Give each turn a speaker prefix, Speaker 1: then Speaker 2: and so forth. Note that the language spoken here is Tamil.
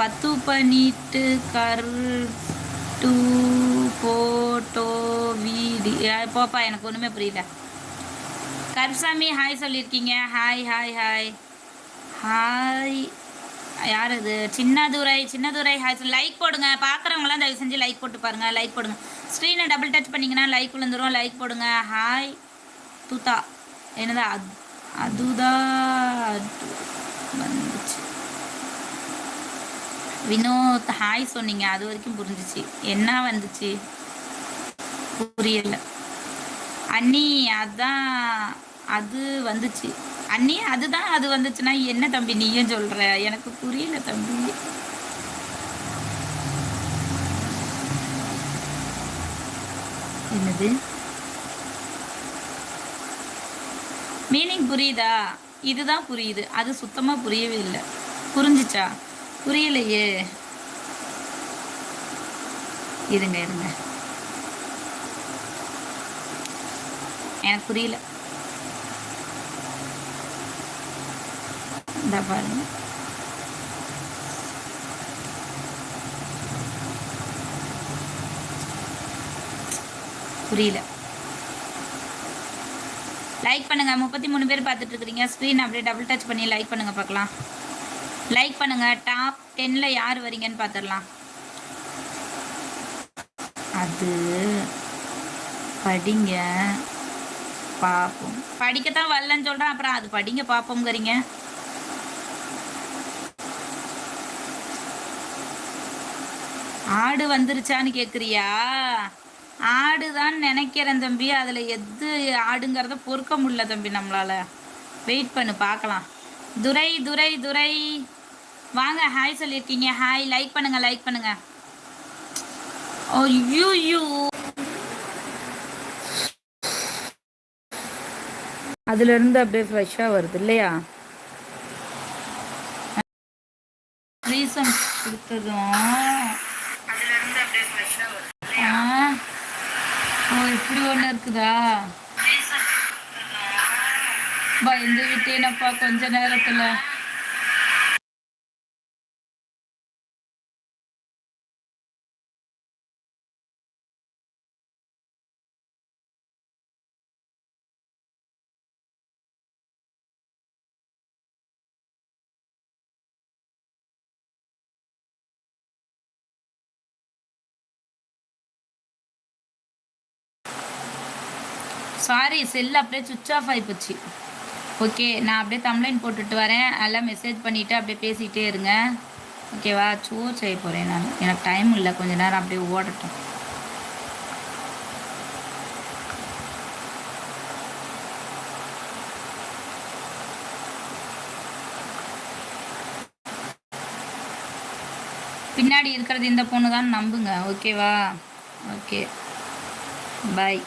Speaker 1: பத்து பண்ணிட்டு கர் டூ போட்டோ வீடு. போப்பா எனக்கு ஒன்றுமே புரியல. கருசாமி ஹாய் சொல்லியிருக்கீங்க ஹாய் ஹாய் ஹாய் ஹாய் யார் இது சின்னதுரை சின்னதுரை ஹாய் லைக் போடுங்க. பார்க்குறவங்களாம் தயவு செஞ்சு லைக் போட்டு பாருங்கள் லைக் போடுங்க. ஸ்க்ரீனை டபுள் டச் பண்ணிங்கன்னா லைக் விழுந்துரும். லைக் போடுங்க. ஹாய் தூத்தா. என்னதா? அது அதுதான் வந்துச்சு. வினோத் ஹாய் சொன்னீங்க. அது வரைக்கும் புரிஞ்சிச்சு. என்ன வந்துச்சு? புரியல. அண்ணி அதான் அது வந்துச்சு. அண்ணி அதுதான் அது வந்துச்சுன்னா என்ன தம்பி நீயும் சொல்ற? எனக்கு புரியல தம்பி. என்னது? மீனிங் புரியுதா? இதுதான் புரியுது. அது சுத்தமா புரியவே இல்லை. புரிஞ்சிச்சா? புரியலையே. இருங்க இருங்க. எனக்கு புரியல. இந்த பாருங்க. புரியல. லைக் பண்ணுங்க. முப்பத்தி மூணு பேர் பார்த்துட்டு இருக்கிறீங்க. ஸ்க்ரீன் அப்படியே டபுள் டச் பண்ணி லைக் பண்ணுங்க பார்க்கலாம். லைக் பண்ணுங்க. டாப் டென்ல யார் வரீங்கன்னு பார்த்துடலாம் அது படிங்க. பார்ப்போம் படிக்கத்தான் வரலன்னு சொல்கிறேன் அப்புறம் அது படிங்க பார்ப்போங்கிறீங்க ஆடு வந்துருச்சான்னு கேட்குறியா ஆடு தான் நினைக்கிறேன் தம்பி. அதில் எது ஆடுங்கிறத பொறுக்க முடியல தம்பி நம்மளால். வெயிட் பண்ணு பார்க்கலாம் துரை துரை துரை. வாங்க ஹாய் சொல்லியிருக்கீங்க. ஹாய் லைக் பண்ணுங்க லைக் பண்ணுங்க. ஐயோ அதுல இருந்து அப்படியே ஃப்ரெஷ்ஷாக வருது இல்லையா? ரீசன் கொடுத்ததும். ஓ இப்படி ஒன்று இருக்குதா? பயந்து விட்டேனப்பா கொஞ்ச நேரத்தில். சாரி செல் அப்படியே சுவிச் ஆஃப் ஆகி போச்சு ஓகே நான் அப்படியே கம்ப்ளைண்ட் போட்டுட்டு வரேன். எல்லாம் மெசேஜ் பண்ணிவிட்டு அப்படியே பேசிகிட்டே இருங்க. ஓகேவா சோர் செய்ய போகிறேன் நான். எனக்கு டைம் இல்லை. கொஞ்ச நேரம் அப்படியே ஓடட்டும். பின்னாடி இருக்கிறது இந்த பொண்ணு தான் நம்புங்க ஓகேவா ஓகே பாய்